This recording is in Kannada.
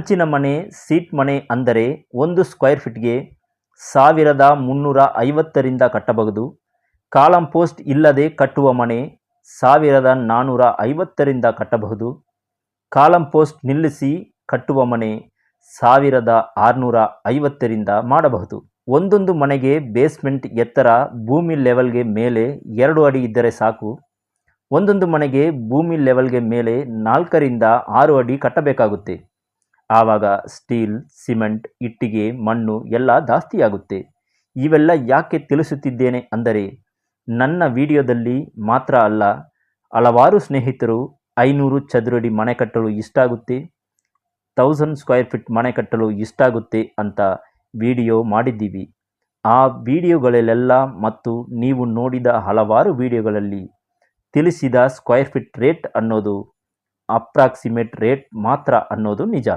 ಹಂಚಿನ ಮನೆ, ಸೀಟ್ ಮನೆ ಅಂದರೆ ಒಂದು ಸ್ಕ್ವೇರ್ ಫೀಟ್ಗೆ ಸಾವಿರದ ಮುನ್ನೂರ ಐವತ್ತರಿಂದ ಕಟ್ಟಬಹುದು. ಕಾಲಂ ಪೋಸ್ಟ್ ಇಲ್ಲದೆ ಕಟ್ಟುವ ಮನೆ ಸಾವಿರದ ನಾನ್ನೂರ ಐವತ್ತರಿಂದ ಕಟ್ಟಬಹುದು. ಕಾಲಂ ಪೋಸ್ಟ್ ನಿಲ್ಲಿಸಿ ಕಟ್ಟುವ ಮನೆ ಸಾವಿರದ ಆರುನೂರ ಐವತ್ತರಿಂದ ಮಾಡಬಹುದು. ಒಂದೊಂದು ಮನೆಗೆ ಬೇಸ್ಮೆಂಟ್ ಎತ್ತರ ಭೂಮಿ ಲೆವೆಲ್ಗೆ ಮೇಲೆ ಎರಡು ಅಡಿ ಇದ್ದರೆ ಸಾಕು. ಒಂದೊಂದು ಮನೆಗೆ ಭೂಮಿ ಲೆವೆಲ್ಗೆ ಮೇಲೆ ನಾಲ್ಕರಿಂದ ಆರು ಅಡಿ ಕಟ್ಟಬೇಕಾಗುತ್ತೆ. ಆವಾಗ ಸ್ಟೀಲ್, ಸಿಮೆಂಟ್, ಇಟ್ಟಿಗೆ, ಮಣ್ಣು ಎಲ್ಲ ಜಾಸ್ತಿಯಾಗುತ್ತೆ. ಇವೆಲ್ಲ ಯಾಕೆ ತಿಳಿಸುತ್ತಿದ್ದೇನೆ ಅಂದರೆ, ನನ್ನ ವಿಡಿಯೋದಲ್ಲಿ ಮಾತ್ರ ಅಲ್ಲ, ಹಲವಾರು ಸ್ನೇಹಿತರು ಐನೂರು ಚದುರಡಿ ಮನೆ ಕಟ್ಟಲು ಇಷ್ಟಾಗುತ್ತೆ ತೌಸಂಡ್ ಸ್ಕ್ವೇರ್ ಫೀಟ್ ಮನೆ ಕಟ್ಟಲು ಇಷ್ಟಾಗುತ್ತೆ ಅಂತ ವಿಡಿಯೋ ಮಾಡಿದ್ದೀವಿ. ಆ ವಿಡಿಯೋಗಳಲ್ಲೆಲ್ಲ ಮತ್ತು ನೀವು ನೋಡಿದ ಹಲವಾರು ವಿಡಿಯೋಗಳಲ್ಲಿ ತಿಳಿಸಿದ ಸ್ಕ್ವೇರ್ ಫೀಟ್ ರೇಟ್ ಅನ್ನೋದು, ಅಪ್ರಾಕ್ಸಿಮೇಟ್ ರೇಟ್ ಮಾತ್ರ ಅನ್ನೋದು ನಿಜ.